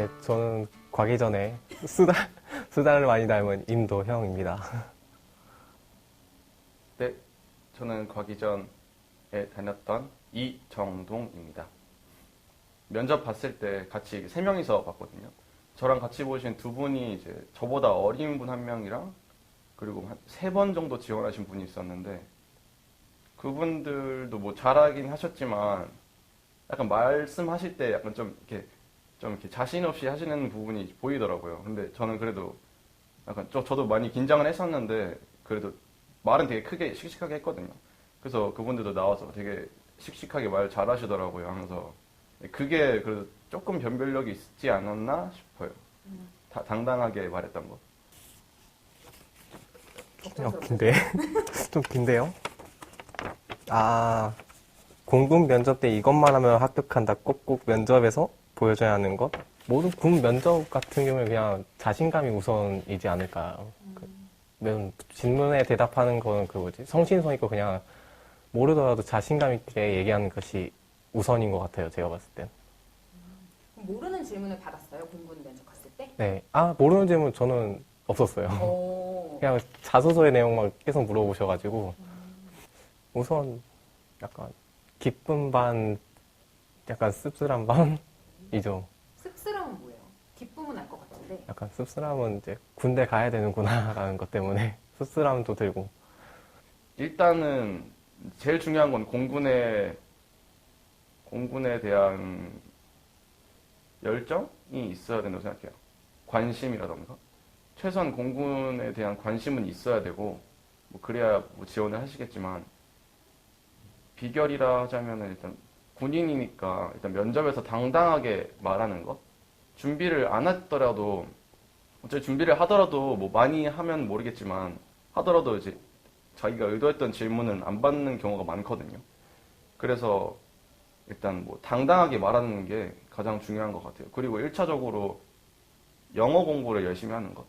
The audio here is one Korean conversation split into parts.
네, 저는 가기 전에 수다, 수다를 많이 닮은 임도형입니다. 네, 저는 가기 전에 다녔던 이정동입니다. 면접 봤을 때 같이 세 명이서 봤거든요. 저랑 같이 보신 두 분이 이제 저보다 어린 분 한 명이랑 그리고 한 세 번 정도 지원하신 분이 있었는데 그분들도 뭐 잘하긴 하셨지만 약간 말씀하실 때 약간 좀 이렇게 좀 이렇게 자신 없이 하시는 부분이 보이더라고요. 근데 저는 그래도 약간 저, 저도 많이 긴장을 했었는데 그래도 말은 되게 크게 씩씩하게 했거든요. 그래서 그분들도 나와서 되게 씩씩하게 말 잘하시더라고요. 하면서 그게 그래도 조금 변별력이 있지 않았나 싶어요. 다- 당당하게 말했던 거. 어, 긴데? 좀 긴데요? 아, 공군 면접 때 이것만 하면 합격한다. 꼭꼭 면접에서 보여줘야 하는 것? 모든 군 면접 같은 경우에 그냥 자신감이 우선이지 않을까요? 그, 면- 질문에 대답하는 거는 그 뭐지? 성신성 있고 그냥 모르더라도 자신감 있게 얘기하는 것이 우선인 것 같아요. 제가 봤을 땐. 모르는 질문을 받았어요 공군 면접 갔을 때. 네. 아, 모르는 질문 저는 없었어요. 오. 그냥 자소서의 내용만 계속 물어보셔가지고 우선 약간 기쁨 반 약간 씁쓸한 반 이죠. 씁쓸함은 뭐예요? 기쁨은 알 것 같은데. 약간 씁쓸함은 이제 군대 가야 되는구나라는 것 때문에 씁쓸함도 들고 일단은 제일 중요한 건 공군에 공군에 대한 열정이 있어야 된다고 생각해요. 관심이라던가 최소한 공군에 대한 관심은 있어야 되고 뭐 그래야 뭐 지원을 하시겠지만 비결이라 하자면은 일단 군인이니까 일단 면접에서 당당하게 말하는 것 준비를 안 했더라도 어차피 준비를 하더라도 뭐 많이 하면 모르겠지만 하더라도 이제 자기가 의도했던 질문은 안 받는 경우가 많거든요. 그래서 일단 뭐 당당하게 말하는 게 가장 중요한 것 같아요. 그리고 1차적으로 영어 공부를 열심히 하는 것.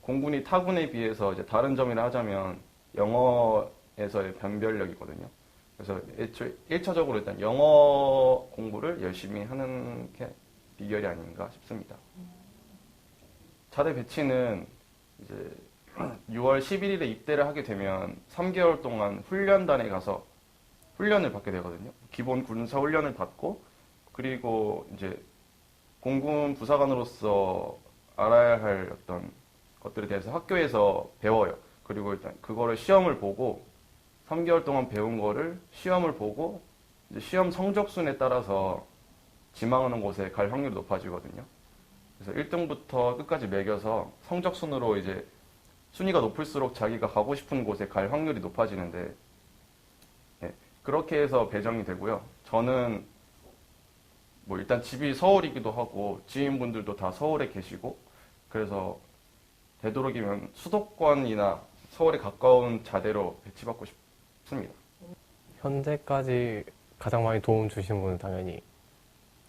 공군이 타군에 비해서 이제 다른 점이라 하자면 영어에서의 변별력이거든요. 그래서 애초에 1차적으로 일단 영어 공부를 열심히 하는 게 비결이 아닌가 싶습니다. 자대 배치는 이제 6월 11일에 입대를 하게 되면 3개월 동안 훈련단에 가서 훈련을 받게 되거든요. 기본 군사 훈련을 받고 그리고 이제 공군 부사관으로서 알아야 할 어떤 것들에 대해서 학교에서 배워요. 그리고 일단 그거를 시험을 보고 3개월 동안 배운 거를 시험을 보고 시험 성적순에 따라서 지망하는 곳에 갈 확률이 높아지거든요. 그래서 1등부터 끝까지 매겨서 성적순으로 이제 순위가 높을수록 자기가 가고 싶은 곳에 갈 확률이 높아지는데 예, 그렇게 해서 배정이 되고요. 저는 뭐 일단 집이 서울이기도 하고 지인분들도 다 서울에 계시고 그래서 되도록이면 수도권이나 서울에 가까운 자대로 배치받고 싶 습니다. 현재까지 가장 많이 도움 주신 분은 당연히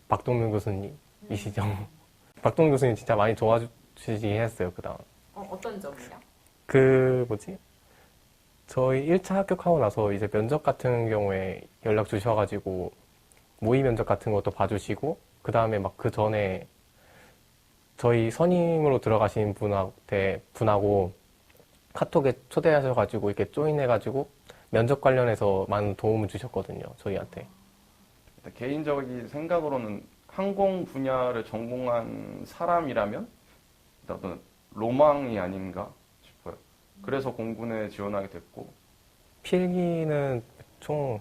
박동민 교수님이시죠. 박동민 교수님 진짜 많이 도와주시긴 했어요. 그다음 어, 어떤 점이요? 그 뭐지? 저희 1차 합격하고 나서 이제 면접 같은 경우에 연락 주셔가지고 모의 면접 같은 것도 봐주시고 그 다음에 막 그 전에 저희 선임으로 들어가신 분한테 분하고 카톡에 초대하셔가지고 이렇게 조인해가지고 면접 관련해서 많은 도움을 주셨거든요 저희한테 개인적인 생각으로는 항공 분야를 전공한 사람이라면 어떤 로망이 아닌가 싶어요. 그래서 공군에 지원하게 됐고 필기는 총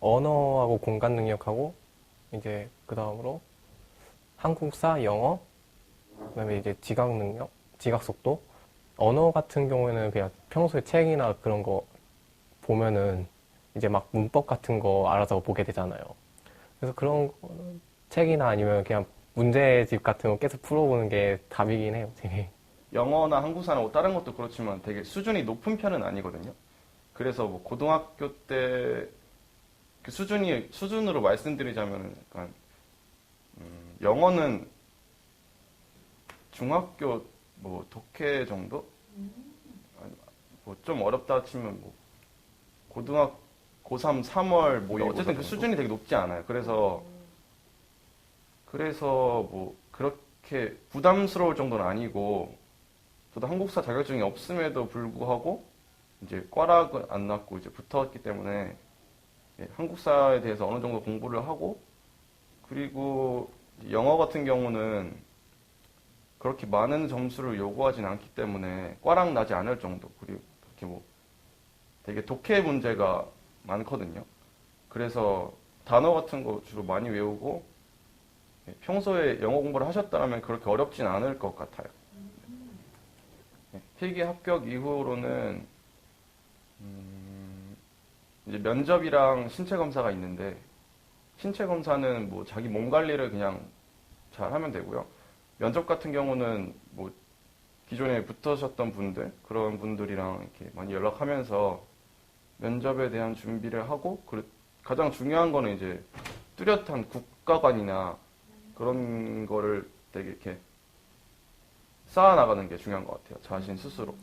언어하고 공간 능력하고 이제 그 다음으로 한국사, 영어, 그다음에 이제 지각 능력, 지각 속도. 언어 같은 경우에는 그냥 평소에 책이나 그런 거 보면은 이제 막 문법 같은 거 알아서 보게 되잖아요. 그래서 그런 책이나 아니면 그냥 문제집 같은 거 계속 풀어보는 게 답이긴 해요, 되게. 영어나 한국사나 뭐 다른 것도 그렇지만 되게 수준이 높은 편은 아니거든요. 그래서 뭐 고등학교 때 그 수준이 수준으로 말씀드리자면 약간 음, 영어는 중학교 뭐 독해 정도? 뭐 좀 어렵다 치면 뭐 고등학 고3 3월 뭐 어쨌든 그 수준이 되게 높지 않아요. 그래서 그래서 뭐 그렇게 부담스러울 정도는 아니고 저도 한국사 자격증이 없음에도 불구하고 이제 꽈락은 안 났고 이제 붙었기 때문에 예, 한국사에 대해서 어느 정도 공부를 하고 그리고 영어 같은 경우는 그렇게 많은 점수를 요구하진 않기 때문에 꽈락 나지 않을 정도 그리고 그렇게 뭐 되게 독해 문제가 많거든요. 그래서 단어 같은 거 주로 많이 외우고 예, 평소에 영어 공부를 하셨다면 그렇게 어렵진 않을 것 같아요. 예, 필기 합격 이후로는 음, 이제 면접이랑 신체 검사가 있는데 신체 검사는 뭐 자기 몸 관리를 그냥 잘 하면 되고요. 면접 같은 경우는 뭐 기존에 붙으셨던 분들 그런 분들이랑 이렇게 많이 연락하면서 면접에 대한 준비를 하고 가장 중요한 거는 이제 뚜렷한 국가관이나 그런 거를 되게 이렇게 쌓아나가는 게 중요한 것 같아요. 자신 스스로.